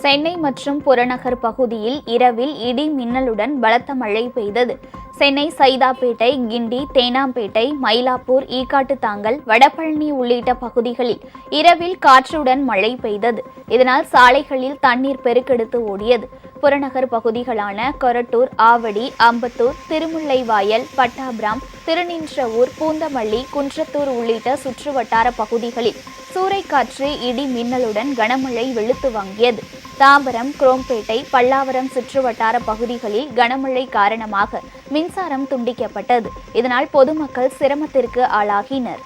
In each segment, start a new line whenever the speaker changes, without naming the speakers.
சென்னை மற்றும் புறநகர் பகுதியில் இரவில் இடி மின்னலுடன் பலத்த மழை பெய்தது. சென்னை சைதாப்பேட்டை கிண்டி தேனாம்பேட்டை மயிலாப்பூர் ஈக்காட்டுத்தாங்கல் வடபழனி உள்ளிட்ட பகுதிகளில் இரவில் காற்றுடன் மழை பெய்தது. இதனால் சாலைகளில் தண்ணீர் பெருக்கெடுத்து ஓடியது. புறநகர் பகுதிகளான கொரட்டூர் ஆவடி அம்பத்தூர் திருமுல்லைவாயல் பட்டாபிராம் திருநின்ற ஊர் பூந்தமல்லி குன்றத்தூர் உள்ளிட்ட சுற்று வட்டார பகுதிகளில் சூறைக்காற்று இடி மின்னலுடன் கனமழை வெளுத்து வாங்கியது. தாம்பரம் குரோம்பேட்டை பல்லாவரம் சுற்றுவட்டார பகுதிகளில் கனமழை காரணமாக மின்சாரம் துண்டிக்கப்பட்டது. இதனால் பொதுமக்கள் சிரமத்திற்கு ஆளாகினர்.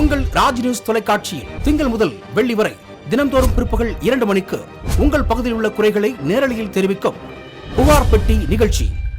உங்கள் ராஜ் நியூஸ் தொலைக்காட்சியில் திங்கள் முதல் வெள்ளி வரை தினந்தோறும் பிற்பகல் இரண்டு மணிக்கு உங்கள் பகுதியில் உள்ள குறைகளை நேரலையில் தெரிவிக்கும் புகார் பெட்டி நிகழ்ச்சி.